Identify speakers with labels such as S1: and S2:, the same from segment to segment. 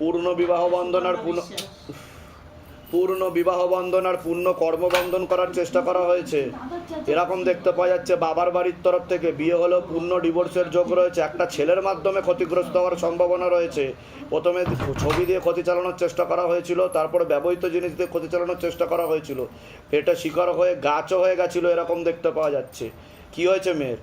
S1: পূর্ণ বিবাহ বন্ধন আর পূর্ণ বিবাহ বন্ধন আর পূর্ণ কর্মবন্ধন করার চেষ্টা করা হয়েছে। এরকম দেখতে পাওয়া যাচ্ছে বাবার বাড়ির তরফ থেকে বিয়ে হলেও পূর্ণ ডিভোর্সের যোগ রয়েছে। একটা ছেলের মাধ্যমে ক্ষতিগ্রস্ত হওয়ার সম্ভাবনা রয়েছে। প্রথমে ছবি দিয়ে ক্ষতি চালানোর চেষ্টা করা হয়েছিল তারপরে ব্যবহৃত জিনিস দিয়ে ক্ষতি চালানোর চেষ্টা করা হয়েছিল। এটা শিকার হয়ে গাছও হয়ে গেছিল এরকম দেখতে পাওয়া যাচ্ছে। কি হয়েছে মেয়ের?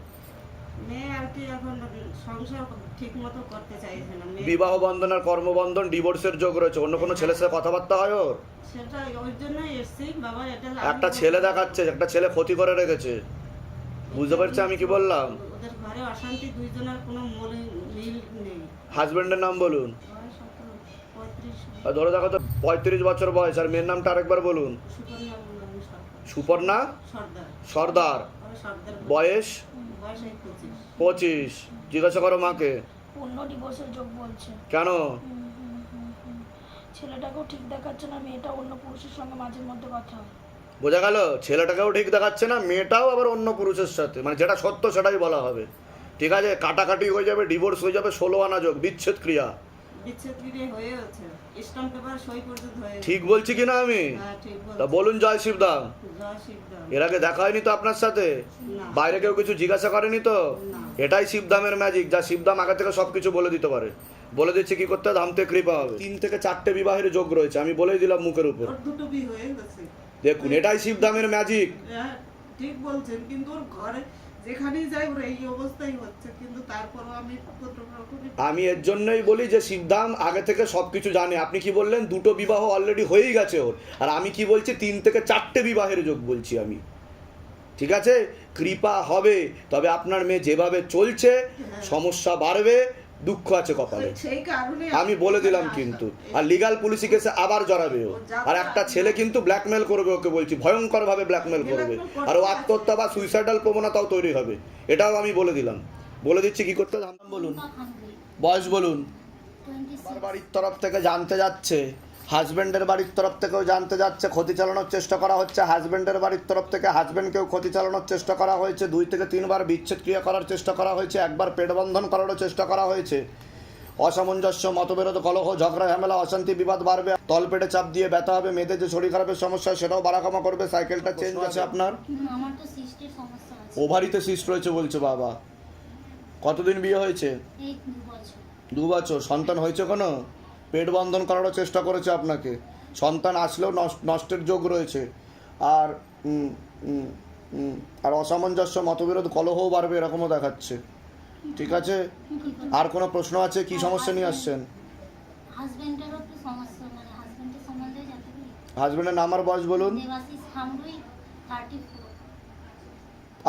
S2: মেয়ে আর কি এখন সংসার ঠিক মতো করতে চাইছে না
S1: বিবাহ বন্ধন আর কর্মবন্ধন ডিভোর্সের যোগ রয়েছে। অন্য কোনো ছেলের সাথে কথাবার্তা হয় ওর?
S2: সেটা ওই জন্যই এসছি। বাবা এটা
S1: একটা ছেলে দেখাচ্ছে একটা ছেলে ক্ষতি করে রেখেছে। বুঝতে পারছি আমি কি বললাম?
S2: ওদের ঘরে অশান্তি দুইজনের কোনো মলি- মিল নেই।
S1: হাজবেন্ডের নাম বলুন। ধরে দেখো তো পঁয়ত্রিশ বছর বয়স। আর মেয়ের নামটা আরেকবার বলুন। সুপর্ণা
S2: সর্দার।
S1: সর্দার। বয়স?
S2: পঁচিশ।
S1: জিজ্ঞাসা করো মাকে।
S3: পূর্ণ ডিভোর্সের যোগ বলছে।
S1: কেন।
S3: ছেলেটাকেও ঠিক দেখাচ্ছে না মেয়েটা অন্য পুরুষের সঙ্গে মাঝে মধ্যে কথা হয়।
S1: বোঝা গেল? ছেলেটাকেও ঠিক দেখাচ্ছে না মেয়েটাও আবার অন্য পুরুষের সাথে। মানে যেটা সত্য সেটাই বলা হবে। ঠিক আছে? কাটাকাটি হয়ে যাবে ডিভোর্স হয়ে যাবে ষোলো আনা যোগ বিচ্ছেদ ক্রিয়া।
S2: বিচ্ছেদ হয়েছে স্টাম্প পেপার সই পর্যন্ত হয়ে
S1: ঠিক বলছি কিনা আমি?
S2: হ্যাঁ
S1: তা বলুন জয় শিবদাম। এর আগে দেখা হয়নি তো আপনার সাথে? বাইরে কেউ কিছু জিজ্ঞাসা করেনি তো?
S2: না।
S1: এটাই শিবদামের ম্যাজিক যা শিবদাম আগে থেকে সব কিছু বলে দিতে পারে। বলে দিচ্ছে কি করতে? হবে ধামতে কৃপা হবে। তিন থেকে চারটে বিবাহের যোগ রয়েছে আমি বলেই দিলাম মুখের উপর। দেখুন এটাই শিবদামের ম্যাজিক
S2: ঠিক বলছেন কিন্তু ওর ঘরে যেখানেই যাই ওর এই অবস্থাই হচ্ছে। কিন্তু তারপরও আমি
S1: আমি এর জন্যই বলি যে সিদ্ধান্ত আগে থেকে সব কিছু জানে। আপনি কি বললেন দুটো বিবাহ অলরেডি হয়েই গেছে ওর। আর আমি কি বলছি তিন থেকে চারটে বিবাহের যোগ বলছি আমি। ঠিক আছে? কৃপা হবে। তবে আপনার মেয়ে যেভাবে চলছে সমস্যা বাড়বে। দুঃখ আছে কপালে। আমি বলে দিলাম কিন্তু। আর লিগাল পুলিশি কেসে আবার জড়াবে ও। আর একটা ছেলে কিন্তু ব্ল্যাকমেল করবে ওকে বলছি। ভয়ঙ্কর ভাবে ব্ল্যাকমেল করবে। আর ও আত্মহত্যা বা সুইসাইডাল প্রবণতাও তৈরি হবে। এটাও আমি বলে দিলাম। বলে দিচ্ছি কি করতে বলুন। বয়স বলুন। বাড়ির তরফ থেকে জানতে যাচ্ছে। হাজবেন্ডের বাড়ির তরফ থেকেও জানতে যাচ্ছে ক্ষতি চালানোর চেষ্টা করা হচ্ছে। হাজব্যান্ডের বাড়ির তরফ থেকে হাজব্যান্ডকেও ক্ষতি চালানোর চেষ্টা করা হয়েছে। দুই থেকে তিনবার বিচ্ছেদ ক্রিয়া করার চেষ্টা করা হয়েছে। একবার পেট বন্ধন করারও চেষ্টা করা হয়েছে। অসামঞ্জস্য মতবিরোধ কলহ ঝগড়া ঝামেলা অশান্তি বিবাদ বাড়বে। তলপেটে চাপ দিয়ে ব্যথা হবে মেয়েদের যে শরীর খারাপের সমস্যা সেটাও বাড়াকামা করবে। সাইকেলটা চেঞ্জ আছে আপনার?
S4: হুম, আমার তো সৃষ্টির সমস্যা আছে।
S1: ওভারিতে সিস্ট রয়েছে বলছে বাবা। কতদিন বিয়ে হয়েছে?
S4: দু বছর।
S1: সন্তান হয়েছে কোনো? পেট বন্ধন করারও চেষ্টা করেছে আপনাকে। সন্তান আসলেও নষ্ট- নষ্টের যোগ রয়েছে। আর আর অসামঞ্জস্য মতবিরোধ কলহও বাড়বে এরকমও দেখাচ্ছে। ঠিক আছে? আর কোনো প্রশ্ন আছে? কি সমস্যা নিয়ে আসছেন?
S4: মানে হাজবেন্ডের
S1: হাজবেন্ডের নাম আর বয়স বলুন।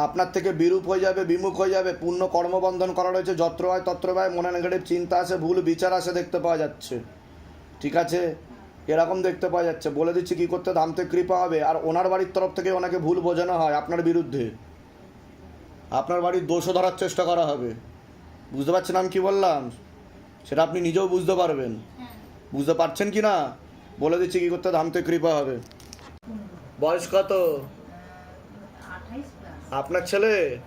S1: আপনার থেকে বিরূপ হয়ে যাবে, বিমুখ হয়ে যাবে, পূর্ণ কর্মবন্ধন করা রয়েছে, যত্র হয়, তত্র হয় মনে নেগেটিভ চিন্তা আসে, ভুল বিচার আসে দেখতে পাওয়া যাচ্ছে। ঠিক আছে? এরকম দেখতে পাওয়া যাচ্ছে। বলে দিচ্ছি কি করতে ধামতে কৃপা হবে। আর ওনার বাড়ির তরফ থেকে ওনাকে ভুল বোঝানো হয়, আপনার বিরুদ্ধে। আপনার বাড়ির দোষও ধরার চেষ্টা করা হবে। বুঝতে পারছেন আমি কি বললাম? সেটা আপনি নিজেও বুঝতে পারবেন। বুঝতে পারছেন কি না? বলে দিচ্ছি কি করতে ধামতে কৃপা হবে। বয়স কত? আপনার ছেলে?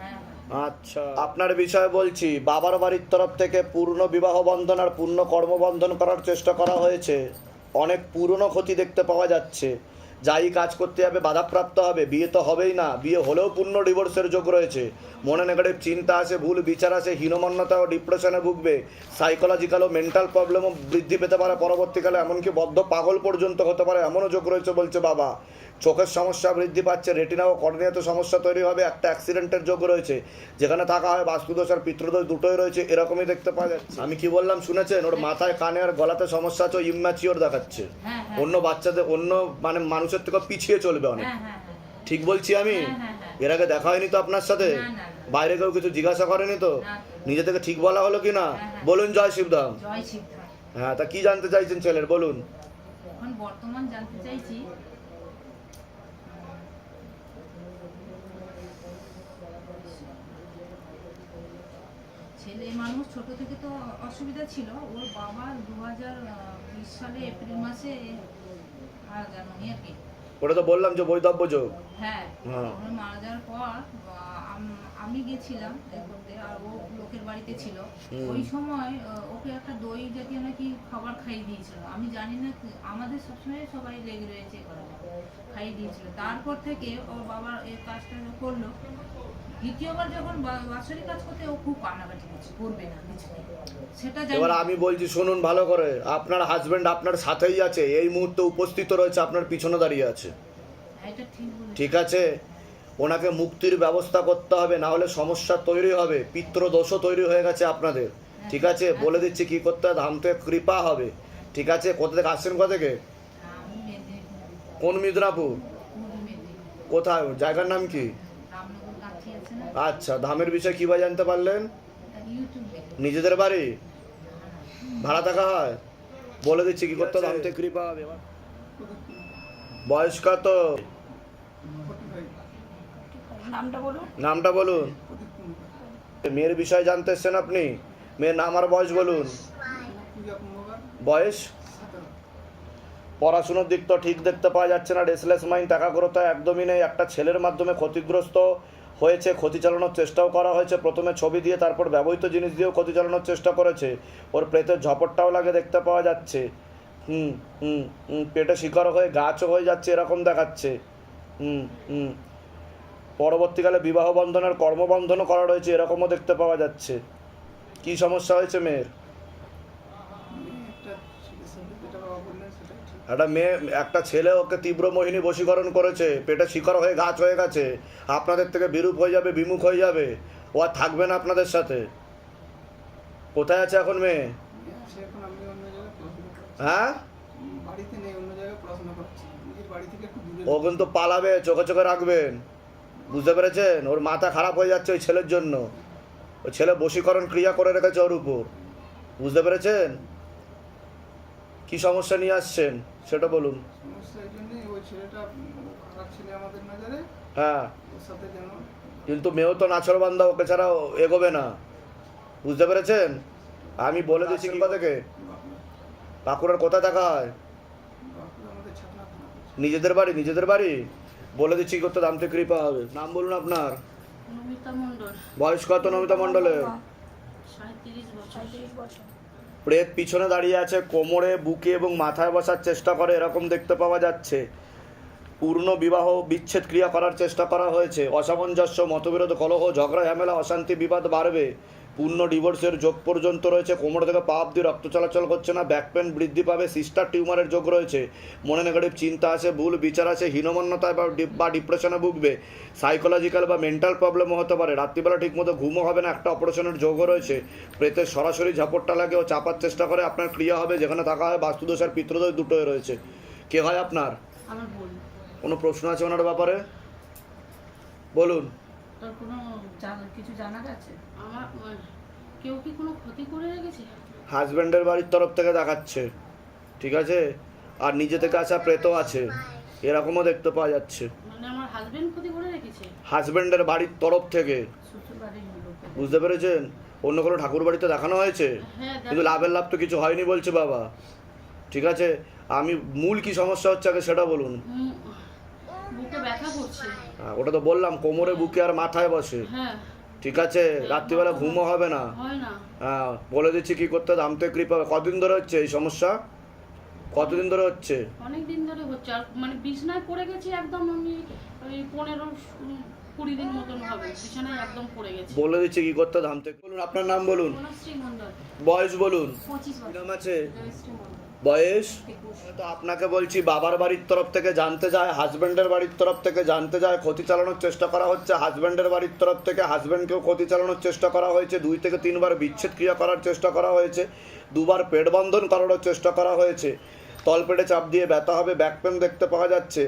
S1: আচ্ছা। আপনার বিষয়ে বলছি বাবার বাড়ির তরফ থেকে পূর্ণ বিবাহ বন্ধন আর পূর্ণ কর্মবন্ধন করার চেষ্টা করা হয়েছে। অনেক পুরনো ক্ষতি দেখতে পাওয়া যাচ্ছে। যাই কাজ করতে যাবে বাধাপ্রাপ্ত হবে। বিয়ে তো হবেই না। বিয়ে হলেও পূর্ণ ডিভোর্সের যোগ রয়েছে। মনে নেগেটিভ চিন্তা আসে ভুল বিচার আসে হীনমন্যতা ও ডিপ্রেশনে ভুগবে। সাইকোলজিক্যাল ও মেন্টাল প্রবলেমও বৃদ্ধি পেতে পারে পরবর্তীকালে এমনকি বদ্ধ পাগল পর্যন্ত হতে পারে এমনও যোগ রয়েছে বলছে বাবা। চোখের সমস্যা বৃদ্ধি পাচ্ছে রেটিনা ও কর্নিয়াতে সমস্যা তৈরি হবে একটা অ্যাক্সিডেন্টের যোগ রয়েছে। যেখানে থাকা হয় বাস্তুদোষ আর পিতৃদোষ দুটোই রয়েছে এরকমই দেখতে পাওয়া যাচ্ছে। আমি কি বললাম শুনেছেন? ওর মাথায় কানে আর গলাতে সমস্যা আছে ইম্যাচিওর দেখাচ্ছে।
S5: হ্যাঁ, হ্যাঁ।
S1: অন্য বাচ্চাদের অন্য মানে মানুষের থেকে পিছিয়ে চলবে অনেক।
S5: হ্যাঁ হ্যাঁ হ্যাঁ।
S1: ঠিক বলছি আমি?
S5: হ্যাঁ, হ্যাঁ, হ্যাঁ।
S1: এর আগে দেখা হয়নি তো আপনার সাথে। বাইরে কেউ কিছু জিজ্ঞাসা করেনি তো? নিজে থেকে ঠিক বলা হলো কি না
S5: হ্যাঁ, হ্যাঁ।
S1: বলুন জয় শিবধাম। হ্যাঁ তা কি জানতে চাইছেন ছেলের? বলুন।
S5: এখন বর্তমান জানতে চাইছি ছেলে মানুষ ছোট থেকে তো অসুবিধা ছিল। ওর বাবা দু হাজার বিশ সালে এপ্রিল মাসে মারা যান উনি আর কি।
S1: ওটা তো বললাম যে বৈধব্য যোগ।
S5: হ্যাঁ
S1: হ্যাঁ।
S5: মারা যাওয়ার পর আমি গেছিলাম করতে আর ও লোকের বাড়িতে ছিল। ওই সময় ওকে একটা দই জাতীয় নাকি খাবার খাইয়ে দিয়েছিল। আমি জানি না আমাদের সবসময় সবাই লেগে রয়েছে খাইয়ে দিয়েছিল। তারপর থেকে ওর বাবা এই কাজটা করল। দ্বিতীয়বার যখন বাৎসরিক কাজ করতে ও খুব কান্নাকাটি করছে করবে না কিছু সেটা
S1: এবার আমি বলছি শুনুন ভালো করে আপনার হাজবেন্ড আপনার সাথেই আছে এই মুহূর্তে উপস্থিত রয়েছে আপনার পিছনে দাঁড়িয়ে আছে।
S5: হ্যাঁ, ঠিক
S1: আছে? ওনাকে মুক্তির ব্যবস্থা করতে হবে না হলে সমস্যা তৈরি হবে পিত্র পিত্রদোষও তৈরি হয়ে গেছে আপনাদের। ঠিক আছে? বলে দিচ্ছি কি করতে হবে ধাম থেকে কৃপা হবে। ঠিক আছে? কোথা থেকে আসছেন কোথা থেকে? কোন মিদনাপুর? কোথায়? জায়গার নাম কি
S5: রামনগর কাঠি আছে না
S1: আচ্ছা ধামের বিষয়ে কী বা জানতে পারলেন? নিজেদের বাড়ি? ভাড়া থাকা হয়? বলে দিচ্ছি কি করতে? হবে ধাম থেকে কৃপা হবে বয়স কত?
S3: নামটা বলুন।
S1: মেয়ের বিষয় জানতে এসছেন আপনি? মেয়ের নাম আর বয়স বলুন। বয়স? পড়াশুনোর দিক তো ঠিক দেখতে পাওয়া যাচ্ছে না। রেসলেস মাইন্ড টাকা করতে একদমই নেই। একটা ছেলের মাধ্যমে ক্ষতিগ্রস্ত। হয়েছে, ক্ষতি চালানোর চেষ্টাও করা হয়েছে। প্রথমে ছবি দিয়ে তারপর ব্যবহৃত জিনিস দিয়েও ক্ষতি চালানোর চেষ্টা করেছে। ওর প্রেতের ঝপটটাও লাগে দেখতে পাওয়া যাচ্ছে। হুম হুম, পেটে শিকার হয়ে গাছও হয়ে যাচ্ছে, এরকম দেখাচ্ছে। হুম হুম। পরবর্তীকালে বিবাহ বন্ধনের কর্মবন্ধনও করা রয়েছে, এরকমও দেখতে পাওয়া যাচ্ছে। কি সমস্যা হয়েছে মেয়ের? একটা মেয়ে, একটা ছেলে ওকে তীব্র মোহিনী বশীকরণ করেছে, পেটে শিকড় হয়ে গাছ হয়ে গেছে, আপনাদের থেকে বিরূপ হয়ে যাবে, বিমুখ হয়ে যাবে, ও আর থাকবে না আপনাদের সাথে। কোথায় আছে এখন মেয়ে? হ্যাঁ? ও কিন্তু পালাবে, চোখে চোখে রাখবেন। বুঝতে পেরেছেন? ওর মাথা খারাপ হয়ে যাচ্ছে ওই ছেলের জন্য। ওই ছেলে বশীকরণ ক্রিয়া করে রেখেছে ওর উপর। বুঝতে পেরেছেন? কি সমস্যা নিয়ে আসছেন? সেটা বলুন।
S6: সমস্যা এই জন্যই ওই ছেলেটা উম, খারাপ ছেলে আমাদের নজরে।
S1: হ্যাঁ।
S6: ওর সাথে যেন
S1: কিন্তু মেয়েও তো নাছর বান্ধা ওকে ছাড়া এগোবে না। বুঝতে পেরেছেন? আমি বলে দিচ্ছি কি থেকে।
S6: বাঁকুড়া
S1: বাঁকুড়ার কোথায় দেখা হয়। নিজেদের বাড়ি নিজেদের বাড়ি? বলে দিচ্ছি কি করতে দামতে কৃপা হবে। নাম বলুন আপনার।
S4: নমিতা
S1: বয়স কত নমিতা মণ্ডলের? প্রেত পিছনে দাঁড়িয়ে আছে, কোমরে, বুকে এবং মাথায় বসার চেষ্টা করে, এরকম দেখতে পাওয়া যাচ্ছে। পূর্ণ বিবাহ বিচ্ছেদ ক্রিয়া করার চেষ্টা করা হয়েছে। অসামঞ্জস্য, মতবিরোধ, কলহ, ঝগড়া, ঝামেলা, অশান্তি, বিবাদ বাড়বে। পূর্ণ ডিভোর্সের যোগ পর্যন্ত রয়েছে। কোমর থেকে পা অব্দি রক্ত চলাচল করছে না। ব্যাক পেন বৃদ্ধি পাবে। সিস্টার টিউমারের যোগ রয়েছে। মনে নেগেটিভ চিন্তা আছে ভুল বিচার আছে হীনমন্যতায় বা বা ডিপ্রেশনে ভুগবে। সাইকোলজিক্যাল বা মেন্টাল প্রবলেমও হতে পারে। রাত্রিবেলা ঠিকমতো ঘুমও হবে না। একটা অপারেশনের যোগও রয়েছে। প্রেতের সরাসরি ঝাপটটা লাগে ও চাপার চেষ্টা করে। আপনার ক্রিয়া হবে। যেখানে থাকা হয় বাস্তুদোষ আর পিত্রদোষ দুটোই রয়েছে। কে হয় আপনার? কোনো প্রশ্ন আছে ওনার ব্যাপারে? বলুন।
S5: জানা কিছু জানার আছে
S4: আমার কেউ কি কোনো ক্ষতি করে রেখেছে?
S1: হাজব্যান্ডের বাড়ির তরফ থেকে দেখাচ্ছে ঠিক আছে? আর নিজে থেকে আসা প্রেতও আছে এরকমও দেখতে পাওয়া যাচ্ছে।
S4: মানে আমার হাজবেন্ড ক্ষতি করে রেখেছে?
S1: হাজব্যান্ডের বাড়ির তরফ থেকে। বুঝতে পেরেছেন? অন্য কোনো ঠাকুর বাড়িতে দেখানো হয়েছে?
S4: হ্যাঁ
S1: কিন্তু লাভের লাভ তো কিছু হয়নি বলছে বাবা। ঠিক আছে? আমি মূল কি সমস্যা হচ্ছে আগে সেটা বলুন।
S4: ব্যথা করছে
S1: হ্যাঁ, ওটা তো বললাম কোমরে বুকে আর মাথায় বসে।
S4: হ্যাঁ।
S1: ঠিক আছে? রাত্রিবেলা ঘুমও হবে না।
S4: হ্যাঁ
S1: বলে দিচ্ছি কি করতে দামতে কৃপা কতদিন ধরে হচ্ছে এই সমস্যা? কতদিন ধরে হচ্ছে?
S4: অনেক দিন ধরে হচ্ছে। আর মানে বিছনায় পড়ে গেছি একদম আমি ওই পনেরো কুড়ি দিন মতন হবে। বিছানায় একদম পড়ে গেছি।
S1: বলে দিচ্ছি কি করতে দামতে বলুন আপনার নাম বলুন। বয়স বলুন। নাম আছে? বয়স? তো আপনাকে বলছি, বাবার বাড়ির তরফ থেকে জানতে যায় হাজব্যান্ডের বাড়ির তরফ থেকে জানতে যায়, ক্ষতি চালানোর চেষ্টা করা হচ্ছে হাজব্যান্ডের বাড়ির তরফ থেকে হাজব্যান্ডকেও ক্ষতি চালানোর চেষ্টা করা হয়েছে, দুই থেকে তিনবার বিচ্ছেদ ক্রিয়া করার চেষ্টা করা হয়েছে, দুবার পেট বন্ধন করানোর চেষ্টা করা হয়েছে, তলপেটে চাপ দিয়ে ব্যথা হবে ব্যাক পেন দেখতে পাওয়া যাচ্ছে।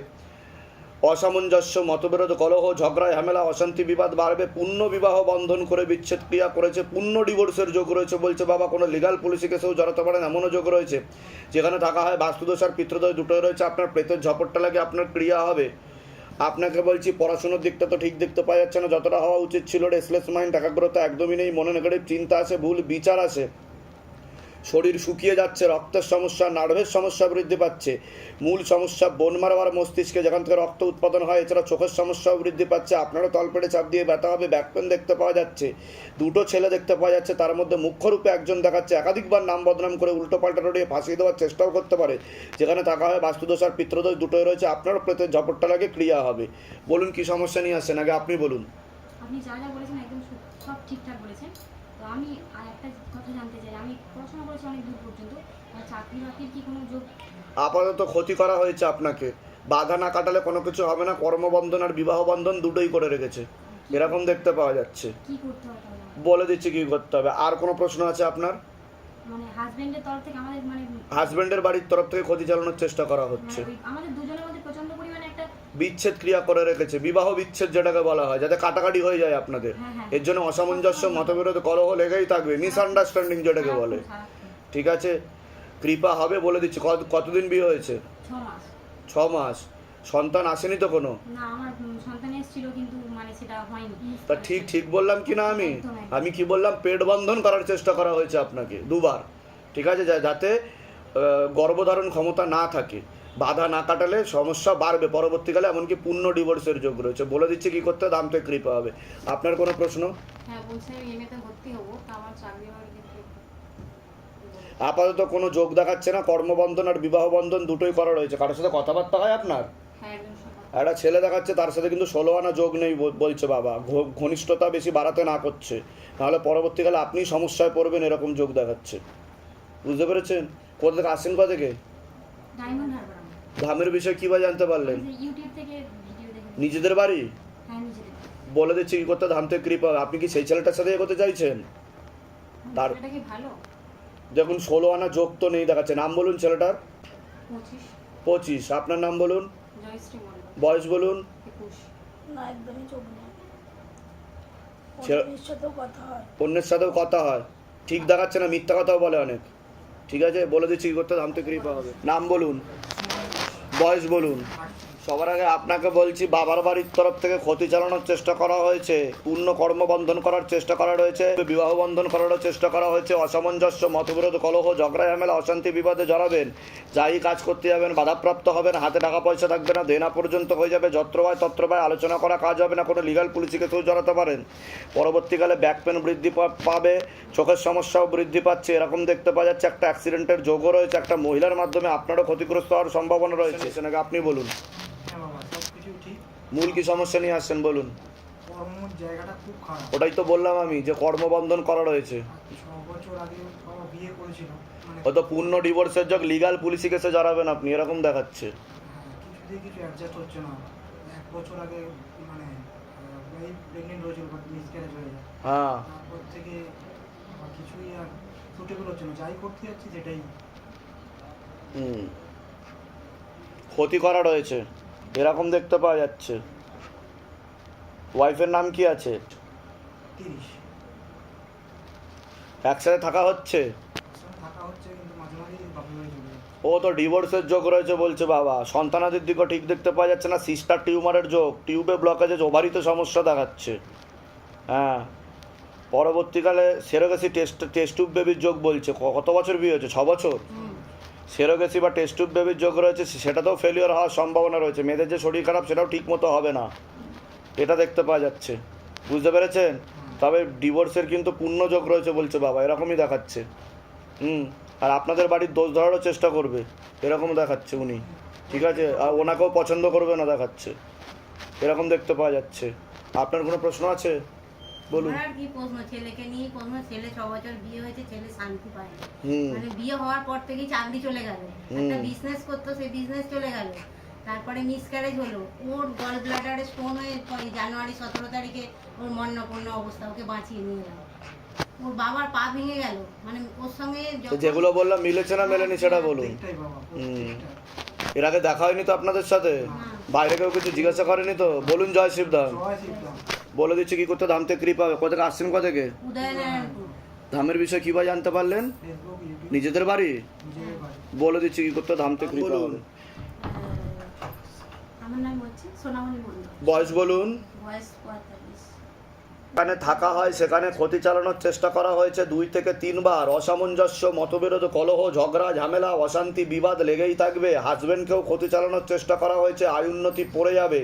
S1: অসামঞ্জস্য, মতবিরোধ, কলহ, ঝগড়া, ঝামেলা, অশান্তি, বিবাদ বাড়বে পূর্ণ বিবাহ বন্ধন করে বিচ্ছেদ ক্রিয়া করেছে পূর্ণ ডিভোর্সের যোগ রয়েছে বলছে বাবা, কোনো লিগাল পুলিশি কেসেও জড়াতে পারেন এমনও যোগ রয়েছে। যেখানে থাকা হয় বাস্তুদোষ আর পিত্রদোষ দুটোই রয়েছে, আপনার প্রেতের ঝপটটা লাগে আপনার ক্রিয়া হবে। আপনাকে বলছি, পড়াশোনার দিকটা তো ঠিক দেখতে পাওয়া যাচ্ছে না, যতটা হওয়া উচিত ছিল রেসলেস মাইন্ড একাগ্রতা একদমই নেই, মনে নেগেটিভ চিন্তা আছে, ভুল, বিচার আছে। শরীর শুকিয়ে যাচ্ছে রক্তের সমস্যা, নার্ভের সমস্যা বৃদ্ধি পাচ্ছে। মূল সমস্যা বোন মারবার মস্তিষ্কে যেখান থেকে রক্ত উৎপাদন হয়, এছাড়া চোখের সমস্যাও বৃদ্ধি পাচ্ছে। আপনারও তলপেটে চাপ দিয়ে ব্যথা হবে ব্যাকপেন দেখতে পাওয়া যাচ্ছে। দুটো ছেলে দেখতে পাওয়া যাচ্ছে, তার মধ্যে মুখ্যরূপে একজন দেখাচ্ছে। একাধিকবার নাম বদনাম করে উল্টো পাল্টা রড়িয়ে ফাঁসিয়ে দেওয়ার চেষ্টাও করতে পারে। যেখানে থাকা হয় বাস্তুদোষ আর পিত্রদোষ দুটোই রয়েছে। আপনারও প্রেতের ঝপটটা লাগে, ক্রিয়া হবে। বলুন, কি সমস্যা নিয়ে আসছেন? আগে আপনি বলুন।
S7: আপনি যা যা বলেছেন, একদম সব ঠিকঠাক বলেছেন। তো আমি আর একটা কথা জানতে চাই। আমি পড়াশোনা করেছি অনেক দূর পর্যন্ত। চাকরি বাকরির কি কোনো যোগ?
S1: আপাতত ক্ষতি করা হয়েছে আপনাকে। বাধা না কাটালে কোনো কিছু হবে না। কর্মবন্ধন আর বিবাহ বন্ধন দুটোই করে রেখেছে। এরকম দেখতে পাওয়া যাচ্ছে।
S7: কি করতে হবে
S1: বলে দিচ্ছি কি করতে হবে। আর কোনো প্রশ্ন আছে আপনার?
S7: মানে হাজবেন্ডের তরফ থেকে আমাদের মানে
S1: হাজবেন্ডের বাড়ির তরফ থেকে ক্ষতি চালানোর চেষ্টা করা
S7: মানে
S1: হচ্ছে
S7: আমাদের দুজনের মধ্যে প্রচণ্ড পরিমাণে একটা
S1: বিচ্ছেদ ক্রিয়া করে রেখেছে বিবাহ বিচ্ছেদ যেটাকে বলা হয় যাতে কাটাকাটি হয়ে যায় আপনাদের।
S7: হ্যাঁ, হ্যাঁ।
S1: এর জন্য অসামঞ্জস্য মতবিরোধ কলহ লেগেই থাকবে মিসআন্ডারস্ট্যান্ডিং যেটাকে বলে।
S7: সারাক্ষণ, সারাক্ষণ।
S1: ঠিক আছে? কৃপা হবে বলে দিচ্ছি। কত কতদিন বিয়ে হয়েছে?
S7: ছ মাস।
S1: সন্তান আসেনি তো কোনো?
S7: মানে
S1: তা ঠিক ঠিক বললাম কি না আমি। আমি কি বললাম পেট বন্ধন করার চেষ্টা করা হয়েছে আপনাকে দুবার। ঠিক আছে? যা- যাতে গর্ভধারণ ক্ষমতা না থাকে। বাধা না কাটালে সমস্যা বাড়বে পরবর্তীকালে এমনকি পূর্ণ ডিভোর্সের যোগ রয়েছে। বলে দিচ্ছি কি করতে দাম থেকে কৃপা হবে। আপনার কোনো প্রশ্ন?
S7: হ্যাঁ তা
S1: আপাতত কোনো যোগ দেখাচ্ছে না কর্মবন্ধন আর বিবাহ বন্ধন দুটোই করা রয়েছে। কারোর সাথে কথাবার্তা হয় আপনার?
S7: হ্যাঁ
S1: একটা ছেলে দেখাচ্ছে তার সাথে কিন্তু ষোলো আনা যোগ নেই বলছে বাবা। ঘনিষ্ঠতা বেশি বাড়াতে না করছে। নাহলে পরবর্তীকালে আপনি সমস্যায় পড়বেন এরকম যোগ দেখাচ্ছে। বুঝতে পেরেছেন? কোথা থেকে আসেন কোথা থেকে? ধামের বিষয়ে কী বা জানতে পারলেন?
S7: আমি যে ইউটিউব থেকে ভিডিও দেখে
S1: নিজেদের বাড়ি?
S7: হ্যাঁ
S1: বলে দিচ্ছি কি করতে ধাম থেকে কৃপা হবে। আপনি কি সেই ছেলেটার সাথে এগোতে চাইছেন? তার-
S7: এটা কি ভালো?
S1: দেখুন ষোলো আনা যোগ তো নেই দেখাচ্ছে। নাম বলুন ছেলেটার।
S7: পঁচিশ।
S1: আপনার নাম বলুন। বয়স বলুন।
S3: হয়।
S1: অন্যের সাথেও কথা হয়। ঠিক দেখাচ্ছে না মিথ্যা কথাও বলে অনেক। ঠিক আছে? বলে দিচ্ছি কি করতে ধাম থেকে কৃপা হবে। নাম বলুন। বয়স বলুন। সবার আগে আপনাকে বলছি, বাবার বাড়ির তরফ থেকে ক্ষতি চালানোর চেষ্টা করা হয়েছে, পূর্ণ কর্মবন্ধন করার চেষ্টা করা রয়েছে, বিবাহ বন্ধন করারও চেষ্টা করা হয়েছে, অসামঞ্জস্য, মতবিরোধ, কলহ, ঝগড়া, ঝামেলা, অশান্তি, বিবাদে জড়াবেন, যাই কাজ করতে যাবেন, বাধাপ্রাপ্ত হবেন, হাতে টাকা পয়সা থাকবে না, দেনা পর্যন্ত হয়ে যাবে যত্রবায় তত্রবায় আলোচনা করা কাজ হবে না, কোনো লিগাল পুলিশকে কেউ জড়াতে পারেন। পরবর্তীকালে ব্যাক পেন বৃদ্ধি পাবে, চোখের সমস্যাও বৃদ্ধি পাচ্ছে, এরকম দেখতে পাওয়া যাচ্ছে, একটা অ্যাক্সিডেন্টের যোগও রয়েছে, একটা মহিলার মাধ্যমে আপনারও ক্ষতিগ্রস্ত হওয়ার সম্ভাবনা রয়েছে। সেটাকে আপনি বলুন
S6: হ্যাঁ বাবা সব কিছু ঠিক
S1: মূল কি সমস্যা নিয়ে আসছেন বলুন? ওটাই তো বললাম আমি যে কর্মবন্ধন করা রয়েছে।
S6: আর ছ বছর আগে বাবা বিয়ে করেছিল মানে
S1: হয়তো পূর্ণ ডিভোর্সের যোগ লিগাল পুলিশি কেসে জড়াবেন আপনি এরকম দেখাচ্ছে।
S6: হ্যাঁ, মানে হয়ে কিছুই আর সুটেবল হচ্ছে না। যাই করতে যাচ্ছি সেটাই।
S1: ক্ষতি করা রয়েছে। এরকম দেখতে পাওয়া যাচ্ছে। ওয়াইফের নাম কি আছে? একসাথে থাকা হচ্ছে? ও তো ডিভোর্সের যোগ রয়েছে বলছে বাবা। সন্তানাদের দিকও ঠিক দেখতে পাওয়া যাচ্ছে না সিস্টার টিউমারের যোগ টিউবে ব্লকেজে ওভারিতে সমস্যা দেখাচ্ছে। হ্যাঁ। পরবর্তীকালে সেরোগেসি টেস্ট টেস্ট টিউব বেবির যোগ বলছে। কত বছর বিয়ে হয়েছে? ছ বছর? সেরোগেসি বা টেস্ট টিউব বেবির যোগ রয়েছে সেটাতেও ফেলিওর হওয়ার সম্ভাবনা রয়েছে। মেয়েদের যে শরীর খারাপ, সেটাও ঠিক মতো হবে না। এটা দেখতে পাওয়া যাচ্ছে। বুঝতে পেরেছেন? তবে ডিভোর্সের কিন্তু পূর্ণ যোগ রয়েছে বলছে বাবা, এরকমই দেখাচ্ছে। হুম, আর আপনাদের বাড়ির দোষ ধরারও চেষ্টা করবে। এরকম দেখাচ্ছে উনি। ঠিক আছে? আর ওনাকেও পছন্দ করবে না দেখাচ্ছে। এরকম দেখতে পাওয়া যাচ্ছে। আপনার কোনো প্রশ্ন আছে? বলুন।
S8: আর কি প্রশ্ন? ছেলেকে নিয়ে প্রশ্ন। ছেলে ছ বছর বিয়ে হয়েছে ছেলে শান্তি পায় না। মানে বিয়ে হওয়ার পর থেকেই চাকরি চলে গেল। একটা বিজনেস করতো সেই বিজনেস চলে গেল। তারপরে মিসক্যারেজ হলো। ওর গল ব্লাডারে স্টোন হয়ে জানুয়ারি সতেরো তারিখে ওর মন্নপূর্ণ অবস্থা ওকে বাঁচিয়ে নিয়ে গেল। ওর বাবার পা ভেঙে গেল। মানে ওর সঙ্গে
S1: যেগুলো বললাম মিলেছে না মেলেনি সেটা বলুন। এর আগে দেখা হয়নি তো আপনাদের সাথে? বাইরে কেউ কিছু জিজ্ঞাসা করেনি তো? বলুন জয়
S6: শিবরাম।
S1: বলে দিচ্ছি কি করতে ধাম থেকে কৃপা হবে। কোথা থেকে আসছেন? কোথা থেকে? ধামের বিষয়ে কীভাবে জানতে পারলেন? নিজেদের বাড়ি? বলে দিচ্ছি কি করতে ধাম থেকে কৃপা হবে।
S7: আমার নাম হচ্ছে সোনামণি মণ্ডল।
S1: বয়স বলুন। সেখানে থাকা হয় সেখানে ক্ষতি চালানোর চেষ্টা করা হয়েছে দুই থেকে তিনবার। অসামঞ্জস্য মতবিরোধ কলহ ঝগড়া ঝামেলা অশান্তি বিবাদ লেগেই থাকবে। হাজবেন্ডকেও ক্ষতি চালানোর চেষ্টা করা হয়েছে। আয়ুন্নতি পড়ে যাবে।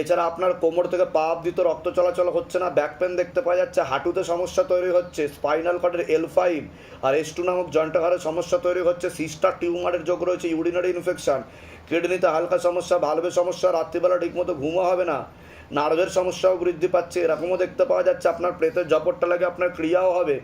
S1: এছাড়া আপনার কোমর থেকে পা অব্দি তো রক্ত চলাচল হচ্ছে না ব্যাক পেন দেখতে পাওয়া যাচ্ছে, হাঁটুতে সমস্যা তৈরি হচ্ছে স্পাইনাল কর্ডের এল ফাইভ আর এস টু নামক জয়েন্টাঘারের সমস্যা তৈরি হচ্ছে সিস্টার টিউমারের যোগ রয়েছে ইউরিনারি ইনফেকশন কিডনিতে হালকা সমস্যা ভালভের সমস্যা, রাত্রিবেলা ঠিকমতো ঘুমও হবে না নার্ভের সমস্যাও বৃদ্ধি পাচ্ছে, এরকমও দেখতে পাওয়া যাচ্ছে, আপনার প্রেতের জপরটা লাগে আপনার ক্রিয়াও হবে,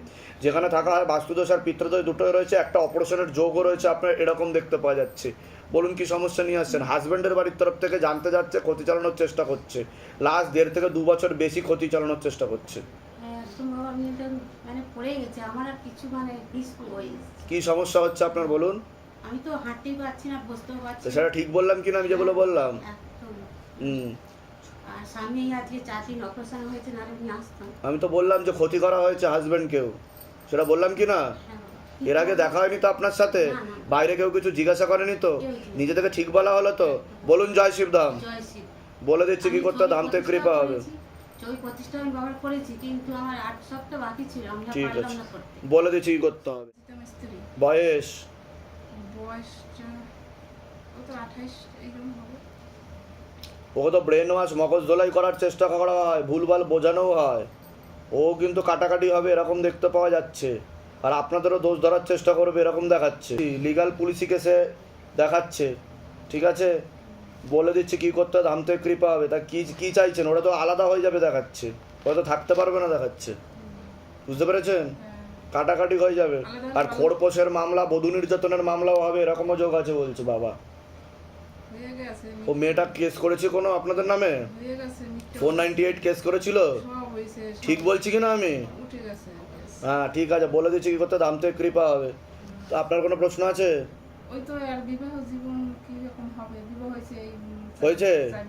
S1: যেখানে থাকা হয় বাস্তুদোষ আর পিত্রদোষ দুটোই রয়েছে, একটা অপারেশনের যোগও রয়েছে, আপনার এরকম দেখতে পাওয়া যাচ্ছে। বলুন কি সমস্যা নিয়ে আসছেন? হাজব্যান্ডের বাড়ির তরফ থেকে জানতে যাচ্ছে ক্ষতি চালানোর চেষ্টা করছে। লাস্ট দেড় থেকে দু বছর বেশি ক্ষতি চালানোর চেষ্টা করছে।
S8: হ্যাঁ, মানে মানে হয়ে।
S1: কি সমস্যা হচ্ছে আপনার বলুন?
S8: আমি তো হাঁটতেই পারছি না বসতেও পারছি
S1: সেটা ঠিক বললাম কি না আমি যেগুলো বললাম? হুম।
S8: হয়েছে না আমি
S1: তো বললাম যে ক্ষতি করা হয়েছে হাজব্যান্ডকেও সেটা বললাম কি না
S8: হ্যাঁ।
S1: এর আগে দেখা হয়নি তো আপনার সাথে। বাইরে কেউ কিছু জিজ্ঞাসা করেনি তো? নিজে থেকে ঠিক বলা হলো তো? বলুন জয় শিবধাম বলে দিচ্ছি কি করতে ধামতে
S8: প্রতিষ্ঠা
S1: কৃপা হবে। ঠিক আছে। বলে দিচ্ছি কি করতে হবে। বয়স? ওকে তো ব্রেন ওয়াশ মগজ দোলাই করার চেষ্টা করা হয় ভুলভাল বোঝানোও হয়। ও কিন্তু কাটাকাটি হবে এরকম দেখতে পাওয়া যাচ্ছে। আর আপনাদেরও দোষ ধরার চেষ্টা করবে এরকম দেখাচ্ছে। লিগাল পুলিশি কেসে দেখাচ্ছে ঠিক আছে? বলে দিচ্ছি কি করতে হবে ধামতে কৃপা হবে। তা কি কি চাইছেন? ওরা তো আলাদা হয়ে যাবে দেখাচ্ছে। ওরা তো থাকতে পারবে না দেখাচ্ছে। বুঝতে পেরেছেন? কাটাকাটি হয়ে যাবে। আর খোরপোশের মামলা বধূ নির্যাতনের মামলাও হবে এরকমও যোগ আছে বলছে বাবা। ও মেয়েটা কেস করেছে কোনো আপনাদের নামে?
S5: হয়ে
S1: ফোর নাইনটি এইট কেস করেছিল? ঠিক বলছি কি না আমি। হ্যাঁ ঠিক আছে বলে দিচ্ছি কি করতে দাম থেকে কৃপা হবে। তো আপনার কোনো প্রশ্ন আছে?
S5: ওই তো আর বিবাহ জীবন কি রকম হবে? বিবাহ হয়েছে
S1: হয়েছে?
S5: হ্যাঁ।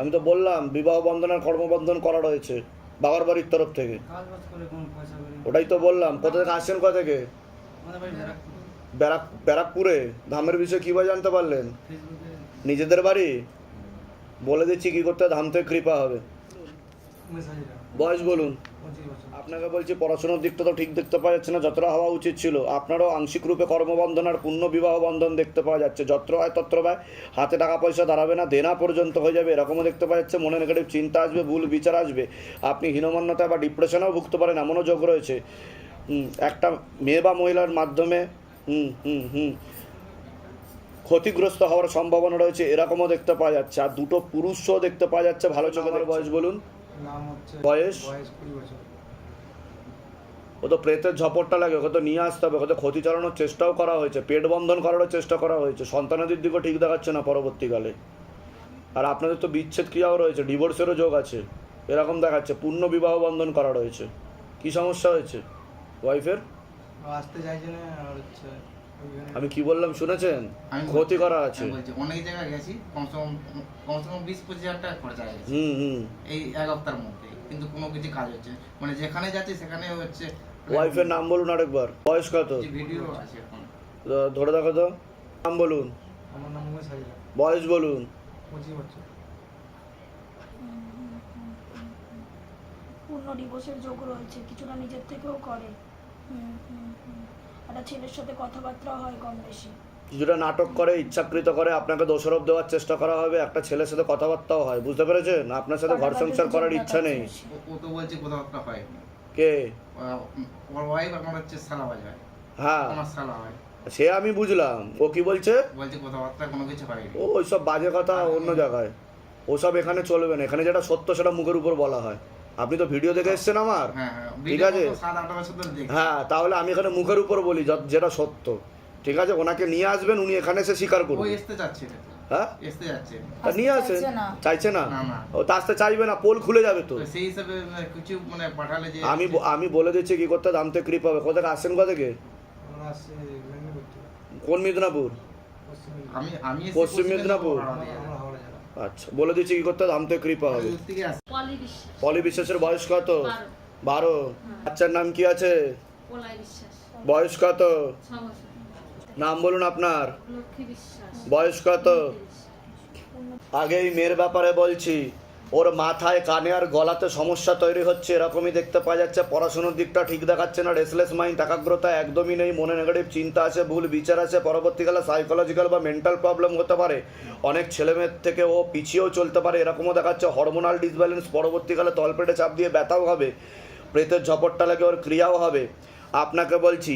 S1: আমি তো বললাম বিবাহ বন্ধন আর কর্মবন্ধন করা রয়েছে বাবার বাড়ির তরফ থেকে।
S6: কাজ বাজ করে কোন পয়সা করি?
S1: ওটাই তো বললাম কোথা থেকে আসছেন কোথা থেকে? ব্যারাক ব্যারাকপুরে? ধামের বিষয়ে কীভাবে জানতে পারলেন? নিজেদের বাড়ি? বলে দিচ্ছি কি করতে ধাম থেকে কৃপা হবে। বয়স বলুন। আপনাকে বলছি পড়াশোনার দিকটা তো ঠিক দেখতে পাওয়া যাচ্ছে না যতটা হওয়া উচিত ছিল। আপনারও আংশিক রূপে কর্মবন্ধন আর পূর্ণ বিবাহ বন্ধন দেখতে পাওয়া যাচ্ছে। যত্র হয় তত্র ব্যয় হাতে টাকা পয়সা দাঁড়াবে না দেনা পর্যন্ত হয়ে যাবে এরকমও দেখতে পাওয়া যাচ্ছে। মনে নেগেটিভ চিন্তা আসবে ভুল বিচার আসবে। আপনি হীনমান্যতা বা ডিপ্রেশনেও ভুগতে পারেন এমনও যোগ রয়েছে। হুম, একটা মেয়ে বা মহিলার মাধ্যমে হুম হুম হুম ক্ষতিগ্রস্ত হওয়ার সম্ভাবনা রয়েছে এরকমও দেখতে পাওয়া যাচ্ছে। আর দুটো পুরুষও দেখতে পাওয়া যাচ্ছে ভালো চোখের বয়স বলুন।
S6: নাম হচ্ছে
S1: বয়স?
S6: বয়স কুড়ি বছর।
S1: ও তো প্রেতের ঝপটটা লাগে ওকে তো নিয়ে আসতে হবে ওকে তো ক্ষতি চালানোর চেষ্টাও করা হয়েছে পেট বন্ধন করারও চেষ্টা করা হয়েছে সন্তানাদির দিকেও ঠিক দেখাচ্ছে না পরবর্তীকালে। আর আপনাদের তো বিচ্ছেদ ক্রিয়াও রয়েছে ডিভোর্সেরও যোগ আছে এরকম দেখাচ্ছে পূর্ণ বিবাহ বন্ধন করা রয়েছে। কি সমস্যা হয়েছে? ওয়াইফের?
S6: আসতে চাইছে না আর হচ্ছে
S1: আমি কি বললাম শুনেছেন?
S9: আমি
S1: ক্ষতি করা আছে।
S9: অনেক জায়গায় গেছি কমসে কম কমসে কম বিশ পঁচিশ হাজার টাকা খরচা গেছে।
S1: হুম হুম।
S9: এই এক হপ্তার মধ্যে কিন্তু কোনো কিছু কাজ হচ্ছে মানে যেখানে যাচ্ছি সেখানে হচ্ছে
S1: ওয়াইফের নাম বলুন আরেকবার। বয়স কত?
S9: ভিডিও আছে এখন।
S1: ধরে দেখো তো। নাম বলুন।
S6: আমার নাম
S1: বয়স বলুন।
S6: পঁচিশ বছর।
S3: পূর্ণ ডিভোর্সের যোগ রয়েছে কিছুটা নিজের থেকেও করে। হুম হুম হুম। একটা ছেলের সাথে কথাবার্তা হয় কম বেশি।
S1: কিছুটা নাটক করে ইচ্ছাকৃত করে আপনাকে দোষারোপ দেওয়ার চেষ্টা করা হবে একটা ছেলের সাথে কথাবার্তাও হয় বুঝতে পেরেছেন? আপনার সাথে ঘর সংসার করার ইচ্ছা নেই।
S9: ও- তো বলছে কথাবার্তা হয়
S1: কে?
S9: ওর ওয়াইফ আমার হচ্ছে সালা বাজায়
S1: হ্যাঁ।
S9: আমার সালা হয়।
S1: সে আমি বুঝলাম। ও কি বলছে?
S9: বলছে কথাবার্তা কোনো কিছু হয়নি।
S1: ও ওইসব বাজে কথা অন্য জায়গায়। ওসব এখানে চলবে না। এখানে যেটা সত্য সেটা মুখের উপর বলা হয়। আপনি তো ভিডিও দেখে এসছেন আমার।
S9: হ্যাঁ হ্যাঁ
S1: ঠিক আছে? হ্যাঁ তাহলে আমি এখানে মুখের উপর বলি যেটা সত্য। ঠিক আছে? ওনাকে নিয়ে আসবেন উনি এখানে এসে স্বীকার
S9: ও
S1: করবেন। হ্যাঁ? নিয়ে আসেন। চাইছে না। ও তা আসতে চাইবে না পোল খুলে যাবে তো।
S9: তো সেই হিসাবে মানে কিছু মানে পাঠালে যে
S1: আমি আমি বলে দিচ্ছি কি করতে দামতে কৃপা হবে। কোথায় আসছেন কোথা থেকে?
S6: থেকে।
S1: কোন মিদনাপুর?
S6: পশ্চিম মেদিনীপুর।
S9: আমি আমি
S1: পশ্চিম মেদিনীপুর? আচ্ছা বলে দিচ্ছি কি করতে কৃপা হবে।
S9: দূর থেকে আসছি।
S4: পলি
S1: পলি বিশ্বাসের বয়স কত?
S4: বারো।
S1: বারো। বাচ্চার নাম কি আছে? বয়স কত? নাম বলুন আপনার। বয়স কত? আগে এই মেয়ের ব্যাপারে বলছি। ওর মাথায়, কানে আর গলাতে সমস্যা তৈরি হচ্ছে, এরকমই দেখতে পাওয়া যাচ্ছে। পড়াশোনার দিকটা ঠিক দেখাচ্ছে না রেসলেস মাইন্ড একাগ্রতা একদমই নেই, মনে নেগেটিভ চিন্তা আছে, ভুল, বিচার আছে, পরবর্তীকালে সাইকোলজিক্যাল বা মেন্টাল প্রবলেম হতে পারে। অনেক ছেলেমেয়ের থেকে ও পিছিয়েও চলতে পারে, এরকমও দেখাচ্ছে হরমোনাল ডিসব্যালেন্স পরবর্তীকালে তলপেটে চাপ দিয়ে ব্যথাও হবে, প্রেতের ঝপটটা লাগে ওর ক্রিয়াও হবে। আপনাকে বলছি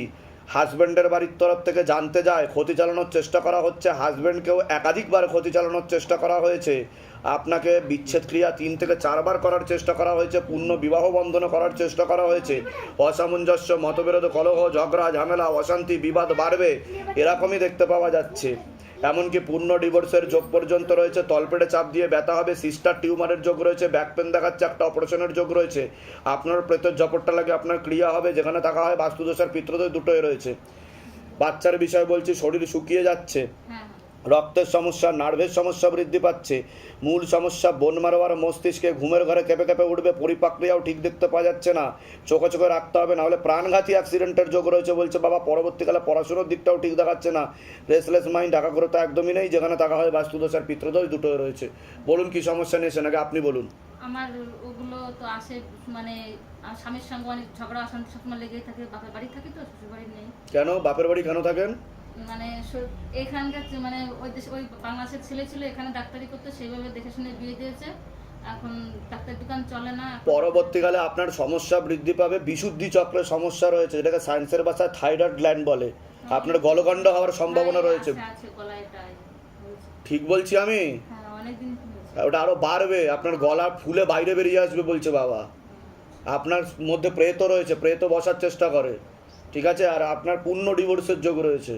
S1: হাজব্যান্ডের বাড়ির তরফ থেকে জানতে যায়, ক্ষতি চালানোর চেষ্টা করা হচ্ছে। হাজব্যান্ডকেও একাধিকবার ক্ষতি চালানোর চেষ্টা করা হয়েছে। আপনাকে বিচ্ছেদ ক্রিয়া তিন থেকে চারবার করার চেষ্টা করা হয়েছে। পূর্ণ বিবাহ বন্ধন করার চেষ্টা করা হয়েছে। অসামঞ্জস্য, মতবিরোধ, কলহ, ঝগড়া, ঝামেলা, অশান্তি, বিবাদ বাড়বে, এরকমই দেখতে পাওয়া যাচ্ছে। এমনকি পূর্ণ ডিভোর্সের যোগ পর্যন্ত রয়েছে। তলপেটে চাপ দিয়ে ব্যথা হবে, সিস্টার টিউমারের যোগ রয়েছে, ব্যাক পেন দেখাচ্ছে, একটা অপারেশনের যোগ রয়েছে। আপনার প্রেতের জপটটা লাগে, আপনার ক্রিয়া হবে, যেখানে থাকা হয় বাস্তুদোষ আর পিত্রদোষ দুটোই রয়েছে। বাচ্চার বিষয় বলছি, শরীর শুকিয়ে যাচ্ছে।
S7: হ্যাঁ।
S1: রক্তের সমস্যা নার্ভের সমস্যা বৃদ্ধি পাচ্ছে। মূল সমস্যা বন মারোয়ার মস্তিষ্কে ঘুমের ঘরে কেঁপে কেঁপে উঠবে পরিপাক্রিয়াও ঠিক দেখতে পাওয়া যাচ্ছে না। চোখে চোখে রাখতে হবে না হলে প্রাণঘাতী অ্যাক্সিডেন্টের যোগ রয়েছে বলছে বাবা। পরবর্তীকালে পড়াশুনোর দিকটাও ঠিক দেখাচ্ছে না। রেসলেস মাইন্ড একাগ্রতা একদমই নেই যেখানে থাকা হয় বাস্তুদোষ আর পিত্রদোষ দুটোই রয়েছে। বলুন কি সমস্যা নিয়েছেন নাকি আপনি বলুন।
S7: আমার ওগুলো তো আসে মানে স্বামীর সঙ্গে অনেক ঝগড়া অশান্তি সবসময় লেগেই থাকে বাপের বাড়ি থাকি তো শ্বশুর বাড়ি নেই।
S1: কেন? বাপের বাড়ি কেন থাকেন?
S7: মানে এখানকার মানে ওই দেশে ওই বাংলাদেশের ছেলে ছিল এখানে ডাক্তারি করতে সেইভাবে দেখে শুনে বিয়ে দিয়েছে। এখন ডাক্তার দোকান চলে না।
S1: পরবর্তীকালে আপনার সমস্যা বৃদ্ধি পাবে বিশুদ্ধি চক্রের সমস্যা রয়েছে যেটাকে সায়েন্সের ভাষায় থাইরয়েড গ্ল্যান্ড বলে। আপনার গলগণ্ড হওয়ার সম্ভাবনা
S7: হ্যাঁ,
S1: রয়েছে। ঠিক বলছি আমি?
S7: হ্যাঁ
S1: ওটা আরও বাড়বে আপনার গলা ফুলে বাইরে বেরিয়ে আসবে বলছে বাবা। আপনার মধ্যে প্রেত রয়েছে প্রেত বসার চেষ্টা করে। ঠিক আছে? আর আপনার পূর্ণ ডিভোর্সের যোগ রয়েছে।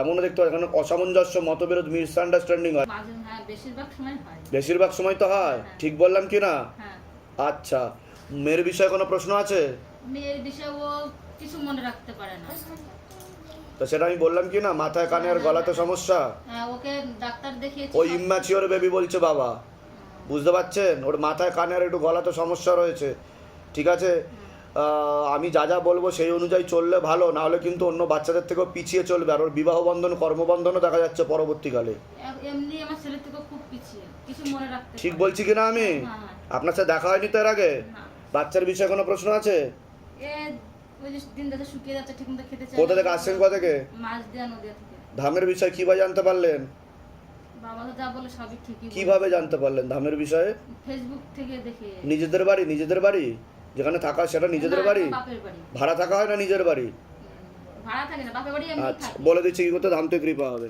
S1: এমনও দেখতে হয় এখানে অসামঞ্জস্য মতবিরোধ মিসআন্ডারস্ট্যান্ডিং হয়।
S7: হ্যাঁ বেশিরভাগ সময় হয়।
S1: তো হয় ঠিক বললাম কি না?
S7: হ্যাঁ।
S1: আচ্ছা মেয়ের বিষয়ে কোনো প্রশ্ন আছে?
S7: মেয়ের বিষয়ে ও কিছু মনে রাখতে পারে না।
S1: তো সেটা আমি বললাম কি না মাথায় কানে আর গলাতে সমস্যা?
S7: হ্যাঁ, ওকে ডাক্তার দেখিয়েছি
S1: ওই ইম্যাচিওর বেবি বলছে বাবা। বুঝতে পারছেন? ওর মাথায় কানে আর একটু গলাতে সমস্যা রয়েছে। ঠিক আছে? আমি যা যা বলব সেই অনুযায়ী চললে ভালো না হলে কিন্তু অন্য বাচ্চাদের থেকেও পিছিয়ে চলবে। আর ওর বিবাহ বন্ধন কর্মবন্ধনও দেখা যাচ্ছে পরবর্তীকালে।
S7: এমনি আমার ছেলে থেকে খুব পিছিয়ে কিছু মনে রাখতে
S1: ঠিক বলছি কি না আমি?
S7: হ্যাঁ, হ্যাঁ।
S1: আপনার সাথে দেখা হয়নি তো এর আগে। বাচ্চার বিষয়ে কোনো প্রশ্ন আছে? কোথা থেকে আসছেন কোথা থেকে? ধামের বিষয়ে কীভাবে জানতে পারলেন। কীভাবে জানতে পারলেন ধামের বিষয়ে?
S7: ফেসবুক থেকে দেখে।
S1: নিজেদের বাড়ি নিজেদের বাড়ি? যেখানে থাকা সেটা নিজেদের বাড়ি? ভাড়া থাকা হয় না নিজের বাড়ি? আচ্ছা বলে দিচ্ছি কি করতে? ধান থেকে কৃপা হবে।